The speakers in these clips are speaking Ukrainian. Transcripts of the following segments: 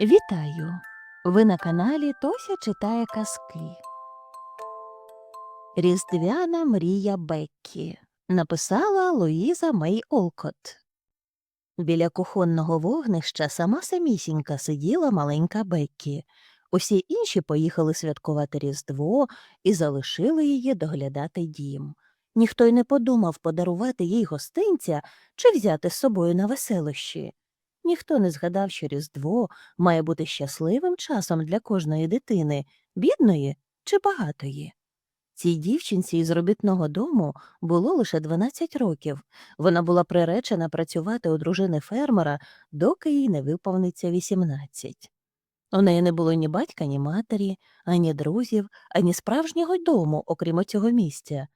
Вітаю! Ви на каналі Тося читає казки. Різдвяна мрія Беккі написала Луїза Мей Олкот. Біля кухонного вогнища сама самісінька сиділа маленька Беккі. Усі інші поїхали святкувати Різдво і залишили її доглядати дім. Ніхто й не подумав подарувати їй гостинця чи взяти з собою на веселощі. Ніхто не згадав, що Різдво має бути щасливим часом для кожної дитини, бідної чи багатої. Цій дівчинці із робітного дому було лише 12 років. Вона була приречена працювати у дружини фермера, доки їй не виповниться 18. У неї не було ні батька, ні матері, ані друзів, ані справжнього дому, окрім цього місця.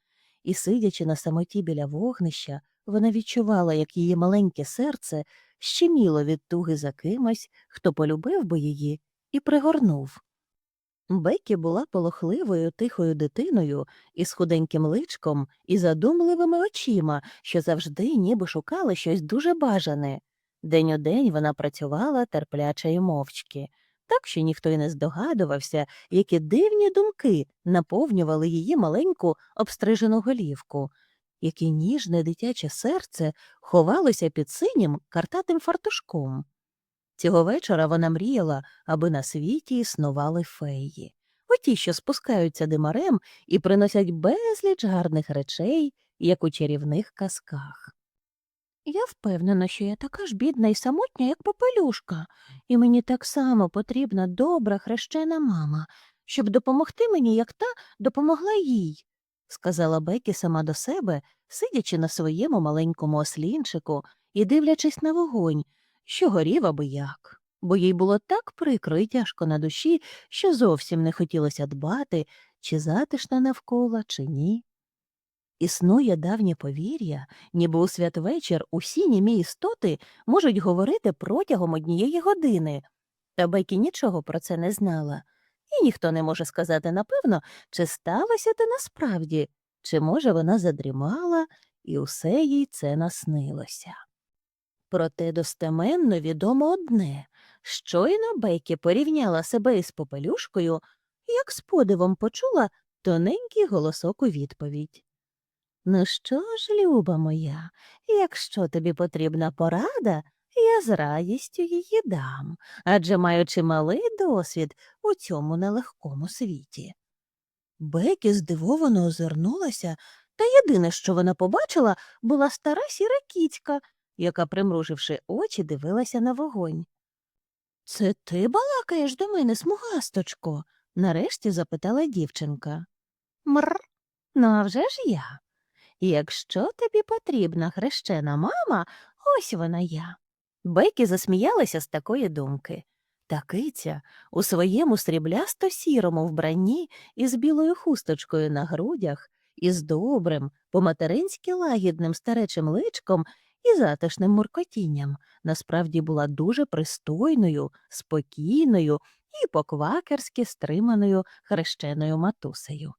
І, сидячи на самоті біля вогнища, вона відчувала, як її маленьке серце щеміло від туги за кимось, хто полюбив би її і пригорнув. Бекі була полохливою тихою дитиною із худеньким личком і задумливими очима, що завжди ніби шукали щось дуже бажане. День у день вона працювала терпляче й мовчки, так що ніхто й не здогадувався, які дивні думки наповнювали її маленьку обстрижену голівку, яке ніжне дитяче серце ховалося під синім картатим фартушком. Цього вечора вона мріяла, аби на світі існували феї, оті, що спускаються димарем і приносять безліч гарних речей, як у чарівних казках. Я впевнена, що я така ж бідна і самотня, як попелюшка, і мені так само потрібна добра хрещена мама, щоб допомогти мені, як та допомогла їй, сказала Бекі сама до себе, сидячи на своєму маленькому ослінчику і дивлячись на вогонь, що горів аби як, бо їй було так прикро і тяжко на душі, що зовсім не хотілося дбати, чи затишна навколо, чи ні. Існує давнє повір'я, ніби у святвечір усі німі істоти можуть говорити протягом однієї години, та Бекі нічого про це не знала, і ніхто не може сказати напевно, чи сталося те насправді, чи, може, вона задрімала, і усе їй це наснилося. Проте достеменно відомо одне щойно Бекі порівняла себе із попелюшкою, як з подивом почула тоненький голосок у відповідь. Ну що ж, люба моя, якщо тобі потрібна порада, я з радістю її дам, адже маю чималий досвід у цьому нелегкому світі. Бекі здивовано озирнулася, та єдине, що вона побачила, була стара сіра кіцька, яка, примруживши очі, дивилася на вогонь. Це ти балакаєш до мене, смугасточко? нарешті запитала дівчинка. Мр, ну а вже ж я. Якщо тобі потрібна хрещена мама, ось вона я. Бекі засміялася з такої думки. Та киця у своєму сріблясто сірому вбранні із білою хусточкою на грудях, із добрим, по-материнськи лагідним старечим личком і затишним муркотінням, насправді була дуже пристойною, спокійною і по-квакерськи стриманою хрещеною матусею.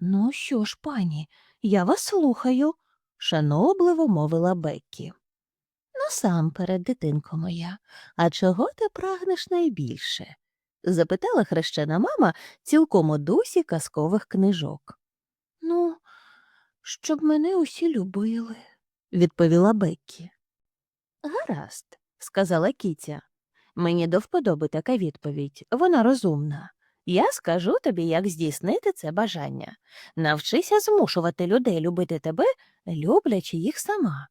Ну що ж, пані, я вас слухаю, шанобливо мовила Беккі. Насамперед, дитинко моя, а чого ти прагнеш найбільше? запитала хрещена мама цілком у дусі казкових книжок. Ну, щоб мене усі любили, відповіла Беккі. Гаразд, сказала кіця. Мені до вподоби така відповідь, вона розумна. Я скажу тобі, як здійснити це бажання. Навчися змушувати людей любити тебе, люблячи їх сама.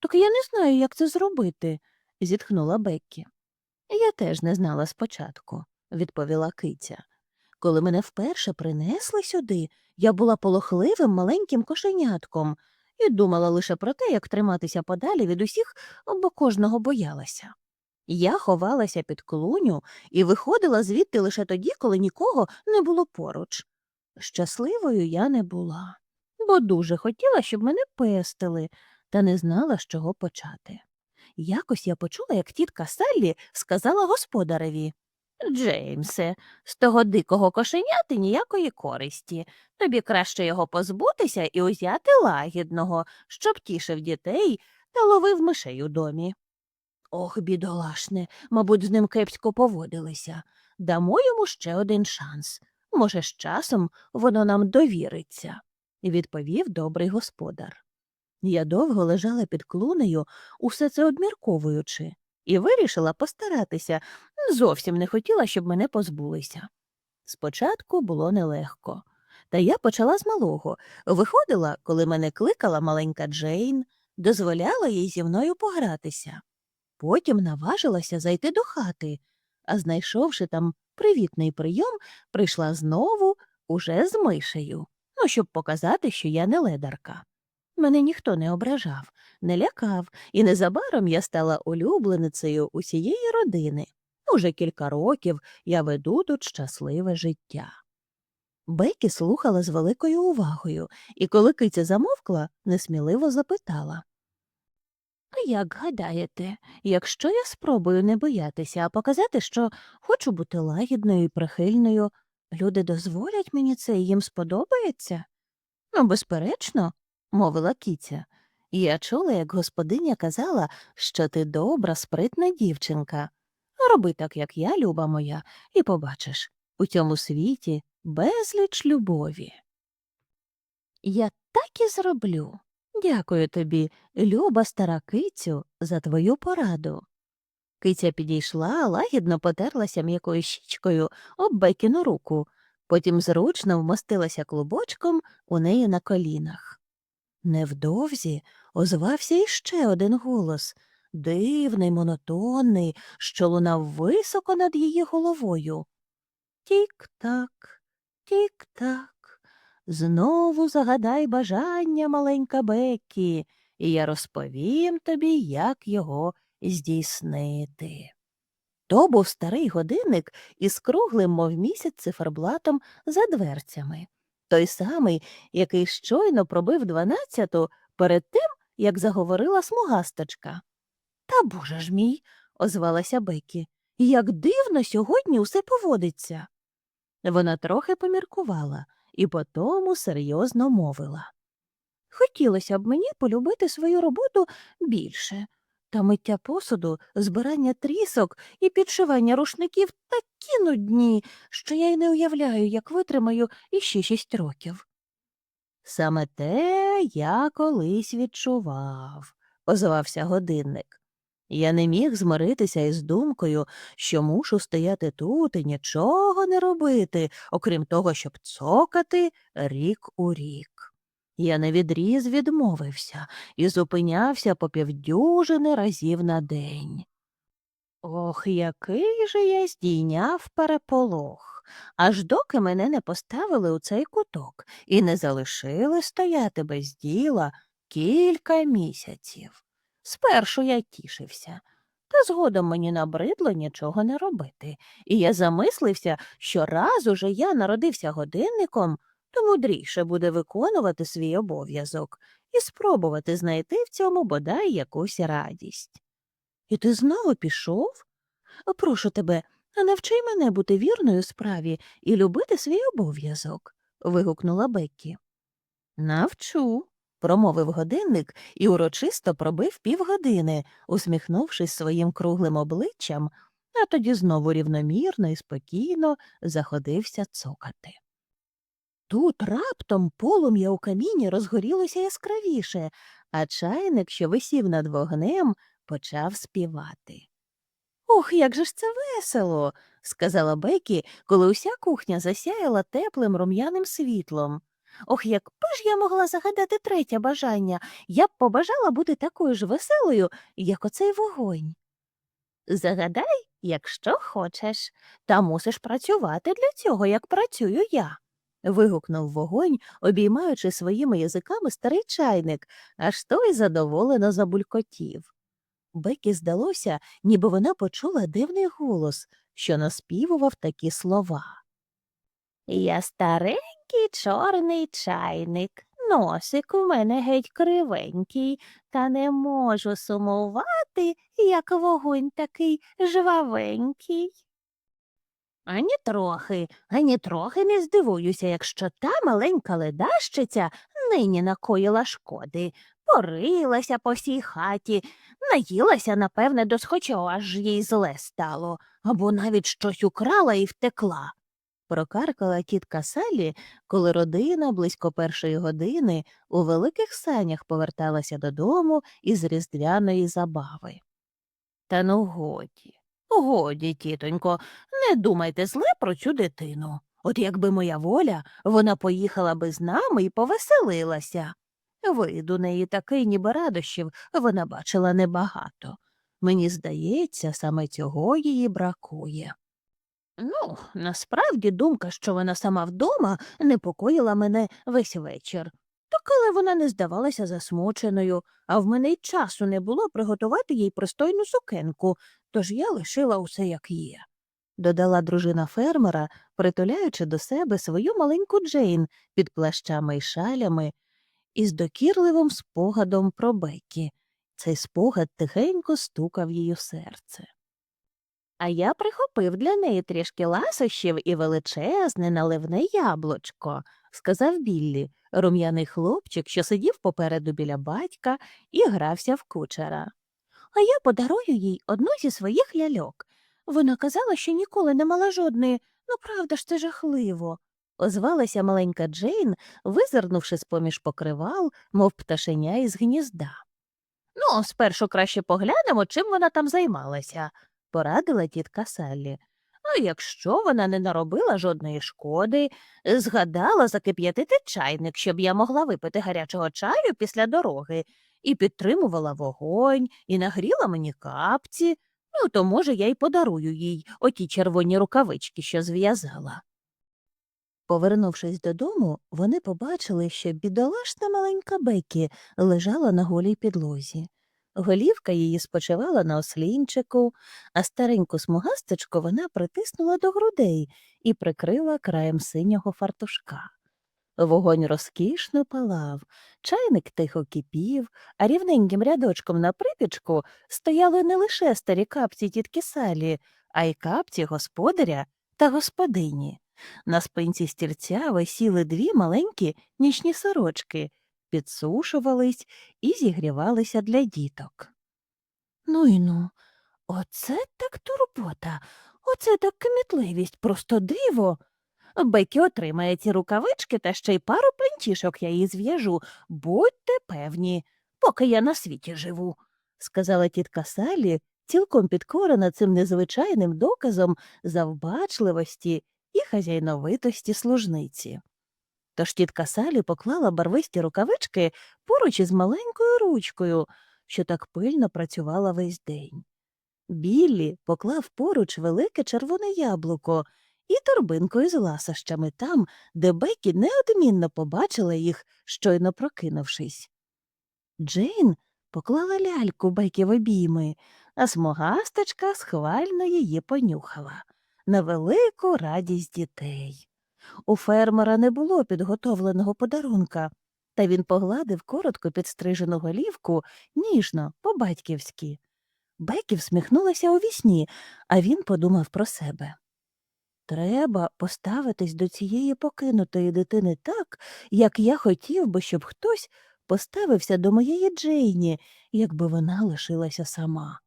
Так я не знаю, як це зробити, зітхнула Беккі. Я теж не знала спочатку, відповіла киця. Коли мене вперше принесли сюди, я була полохливим маленьким кошенятком і думала лише про те, як триматися подалі від усіх, бо кожного боялася. Я ховалася під клуню і виходила звідти лише тоді, коли нікого не було поруч. Щасливою я не була, бо дуже хотіла, щоб мене пестили, та не знала, з чого почати. Якось я почула, як тітка Саллі сказала господареві Джеймсе, з того дикого кошеняти ніякої користі. Тобі краще його позбутися і узяти лагідного, щоб тішив дітей та ловив мишей у домі. Ох, бідолашне, мабуть, з ним кепсько поводилися. Дамо йому ще один шанс. Може, з часом воно нам довіриться, відповів добрий господар. Я довго лежала під клунею, усе це обмірковуючи, і вирішила постаратися, зовсім не хотіла, щоб мене позбулися. Спочатку було нелегко. Та я почала з малого. Виходила, коли мене кликала маленька Джейн, дозволяла їй зі мною погратися. Потім наважилася зайти до хати, а знайшовши там привітний прийом, прийшла знову уже з мишею, ну, щоб показати, що я не ледарка. Мене ніхто не ображав, не лякав, і незабаром я стала улюбленицею усієї родини. Уже кілька років я веду тут щасливе життя. Бекі слухала з великою увагою, і коли киця замовкла, несміливо запитала А як гадаєте, якщо я спробую не боятися, а показати, що хочу бути лагідною і прихильною, люди дозволять мені це і їм сподобається? Ну, безперечно, мовила киця. Я чула, як господиня казала, що ти добра, спритна дівчинка. Роби так, як я, люба моя, і побачиш у цьому світі безліч любові. Я так і зроблю. Дякую тобі, люба стара кицю, за твою пораду. Киця підійшла, лагідно потерлася м'якою щічкою об Бекіну руку, потім зручно вмостилася клубочком у неї на колінах. Невдовзі озвався іще один голос дивний, монотонний, що лунав високо над її головою. Тік-так, тік-так. Знову загадай бажання, маленька Беккі, і я розповім тобі, як його здійснити. То був старий годинник із круглим, мов місяць, циферблатом за дверцями, той самий, який щойно пробив дванадцяту перед тим, як заговорила смугасточка. Та боже ж мій, озвалася Бекі, як дивно сьогодні усе поводиться. Вона трохи поміркувала і потому серйозно мовила. Хотілося б мені полюбити свою роботу більше, та миття посуду, збирання трісок і підшивання рушників такі нудні, що я й не уявляю, як витримаю іще шість років. Саме те я колись відчував, озвався годинник. Я не міг змиритися із думкою, що мушу стояти тут і нічого не робити, окрім того, щоб цокати рік у рік. Я невідріз відмовився і зупинявся по півдюжини разів на день. Ох, який же я здійняв переполох, аж доки мене не поставили у цей куток і не залишили стояти без діла кілька місяців. Спершу я тішився, та згодом мені набридло нічого не робити, і я замислився, що раз уже я народився годинником, то мудріше буде виконувати свій обов'язок і спробувати знайти в цьому бодай якусь радість. І ти знову пішов? Прошу тебе, навчи мене бути вірною справі і любити свій обов'язок. вигукнула Беккі. Навчу, промовив годинник і урочисто пробив півгодини, усміхнувшись своїм круглим обличчям, а тоді знову рівномірно і спокійно заходився цокати. Тут раптом полум'я у каміні розгорілося яскравіше, а чайник, що висів над вогнем, почав співати. Ох, як же ж це весело, сказала Бекі, коли уся кухня засяяла теплим рум'яним світлом. Ох, якби ж я могла загадати третє бажання, я б побажала бути такою ж веселою, як оцей вогонь. Загадай, якщо хочеш, та мусиш працювати для цього, як працюю я. Вигукнув вогонь, обіймаючи своїми язиками старий чайник, аж той задоволено забулькотів. Бекі здалося, ніби вона почула дивний голос, що наспівував такі слова. Я старенький чорний чайник, носик у мене геть кривенький, та не можу сумувати, як вогонь такий жвавенький. Ані трохи, ані трохи не здивуюся, якщо та маленька ледащиця нині накоїла шкоди. порилася по всій хаті, наїлася, напевне, досхочу, аж їй зле стало, або навіть щось украла і втекла. Прокаркала тітка Салі, коли родина близько першої години у великих санях поверталася додому із різдвяної забави. Та ну годі, годі, тітонько, не думайте зле про цю дитину. От якби моя воля, вона поїхала би з нами і повеселилася. Вид у неї такий, ніби радощів, вона бачила небагато. Мені здається, саме цього її бракує. Ну, насправді думка, що вона сама вдома, непокоїла мене весь вечір. То вона не здавалася засмученою, а в мене й часу не було приготувати їй пристойну сукенку, тож я лишила усе як є. Додала дружина фермера, притуляючи до себе свою маленьку Джейн під плащами й шалями, із докірливим спогадом про Бекі. Цей спогад тихенько стукав їй серце. А я прихопив для неї трішки ласощів і величезне наливне яблучко, сказав Біллі, рум'яний хлопчик, що сидів попереду біля батька і грався в кучера. А я подарую їй одну зі своїх ляльок. Вона казала, що ніколи не мала жодної, ну правда ж це жахливо. Озвалася маленька Джейн, визирнувши з поміж покривал, мов пташеня із гнізда. Ну, спершу краще поглянемо, чим вона там займалася, порадила тітка Саллі. Ну, якщо вона не наробила жодної шкоди, згадала закип'ятити чайник, щоб я могла випити гарячого чаю після дороги, і підтримувала вогонь, і нагріла мені капці, ну, то, може, я й подарую їй оті червоні рукавички, що зв'язала. Повернувшись додому, вони побачили, що бідолашна маленька Бекі лежала на голій підлозі. Голівка її спочивала на ослінчику, а стареньку смугастичку вона притиснула до грудей і прикрила краєм синього фартушка. Вогонь розкішно палав, чайник тихо кипів, а рівненьким рядочком на припічку стояли не лише старі капці тітки Салі, а й капці господаря та господині. На спинці стільця висіли дві маленькі нічні сорочки, підсушувались і зігрівалися для діток. Ну і ну, оце так турбота, оце так кмітливість, просто диво. Бекі отримає ці рукавички та ще й пару пенчішок я їй зв'яжу. Будьте певні, поки я на світі живу, сказала тітка Салі, цілком підкорена цим незвичайним доказом завбачливості і хазяйновитості служниці. Тож тітка Салі поклала барвисті рукавички поруч із маленькою ручкою, що так пильно працювала весь день. Біллі поклав поруч велике червоне яблуко і торбинку із ласощами там, де Бекі неодмінно побачила їх, щойно прокинувшись. Джейн поклала ляльку Бекі в обійми, а смугасточка схвально її понюхала на велику радість дітей. У фермера не було підготовленого подарунка, та він погладив коротко підстрижену голівку ніжно, по-батьківськи. Бекі всміхнулася у вісні, а він подумав про себе. Треба поставитись до цієї покинутої дитини так, як я хотів би, щоб хтось поставився до моєї Джейні, якби вона лишилася сама.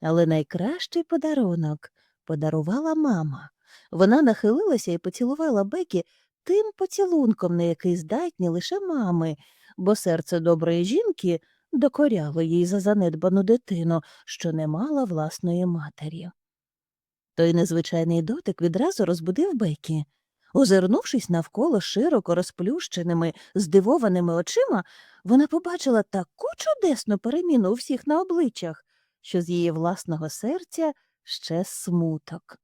Але найкращий подарунок подарувала мама. Вона нахилилася і поцілувала Бекі тим поцілунком, на який здатні лише мами, бо серце доброї жінки докоряло їй за занедбану дитину, що не мала власної матері. Той незвичайний дотик відразу розбудив Бекі. Озирнувшись навколо широко розплющеними, здивованими очима, вона побачила таку чудесну переміну у всіх на обличчях, що з її власного серця ще смуток.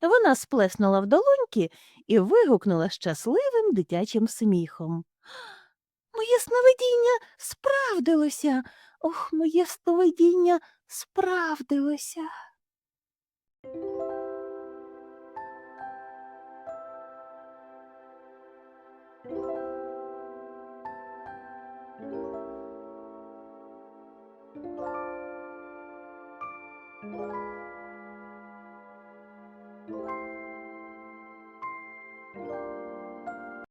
Вона сплеснула в долоньки і вигукнула щасливим дитячим сміхом. Моє сновидіння справдилося. Ох, моє сновидіння справдилося.